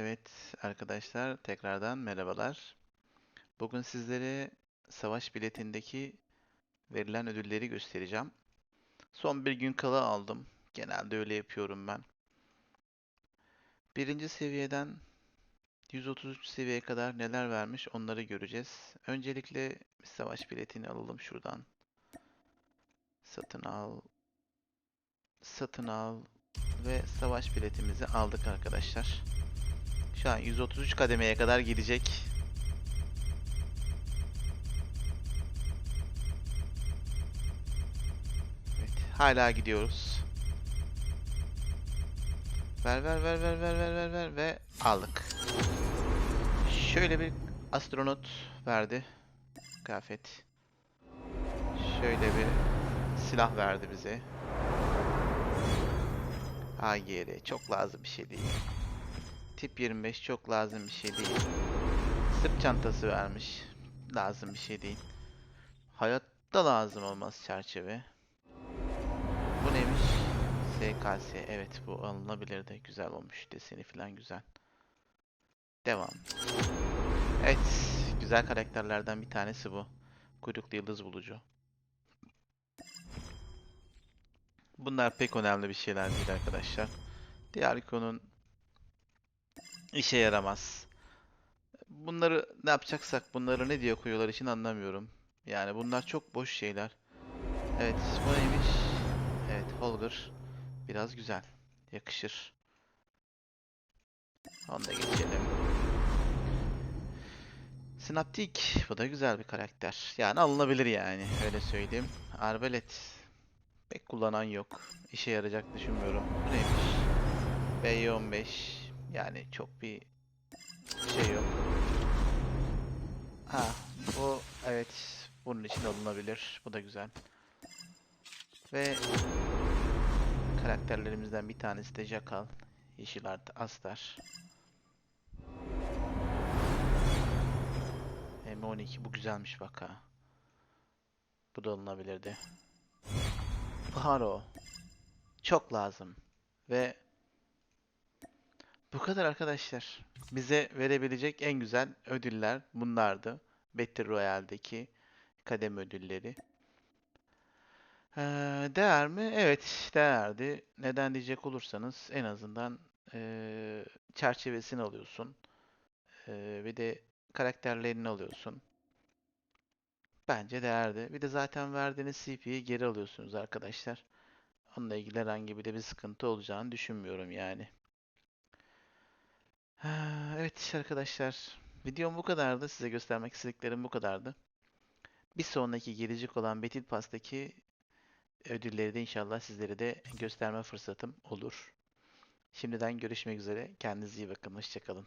Evet arkadaşlar tekrardan merhabalar. Bugün sizlere savaş biletindeki verilen ödülleri göstereceğim. Son bir gün kala aldım. Genelde öyle yapıyorum ben. Birinci seviyeden 133 seviyeye kadar neler vermiş onları göreceğiz. Öncelikle savaş biletini alalım şuradan. Satın al. Satın al. Ve savaş biletimizi aldık arkadaşlar. Şu an 133 kademeye kadar gidecek. Evet, hala gidiyoruz. Ver ver ver ver ver ver ver ver ve aldık. Şöyle bir astronot verdi. Kıyafet. Şöyle bir silah verdi bize. AGR çok lazım bir şey değil. Tip 25 çok lazım bir şey değil. Sırt çantası vermiş. Lazım bir şey değil. Hayatta lazım olmaz çerçeve. Bu neymiş? SKS. Evet bu alınabilirdi. Güzel olmuş. Deseni falan güzel. Devam. Evet. Güzel karakterlerden bir tanesi bu. Kuyruklu yıldız bulucu. Bunlar pek önemli bir şeyler değil arkadaşlar. Diğer konun işe yaramaz. Bunları ne yapacaksak bunları ne diye koyuyorlar için anlamıyorum. Yani bunlar çok boş şeyler. Evet bu neymiş? Evet Holger. Biraz güzel. Yakışır. Onu da geçelim. Synaptik. Bu da güzel bir karakter. Yani alınabilir yani. Öyle söyleyeyim. Arbelet. Pek kullanan yok. İşe yarayacak düşünmüyorum. Bu neymiş? BY15. Yani çok bir şey yok. Ha, bu evet bunun için alınabilir. Bu da güzel. Ve karakterlerimizden bir tanesi de Jackal. Yeşil artı Astar. M12 bu güzelmiş bak ha. Bu da alınabilirdi. Haro. Çok lazım. Ve kadar arkadaşlar. Bize verebilecek en güzel ödüller bunlardı. Battle Royale'deki kademe ödülleri. Ee, değer mi? Evet, değerdi. Neden diyecek olursanız en azından ee, çerçevesini alıyorsun. Ee, bir de karakterlerini alıyorsun. Bence değerdi. Bir de zaten verdiğiniz CP'yi geri alıyorsunuz arkadaşlar. Onunla ilgili herhangi bir de bir sıkıntı olacağını düşünmüyorum yani. Evet arkadaşlar, videom bu kadardı. Size göstermek istediklerim bu kadardı. Bir sonraki gelecek olan Battle Pass'taki ödülleri de inşallah sizlere de gösterme fırsatım olur. Şimdiden görüşmek üzere. Kendinize iyi bakın. Hoşçakalın.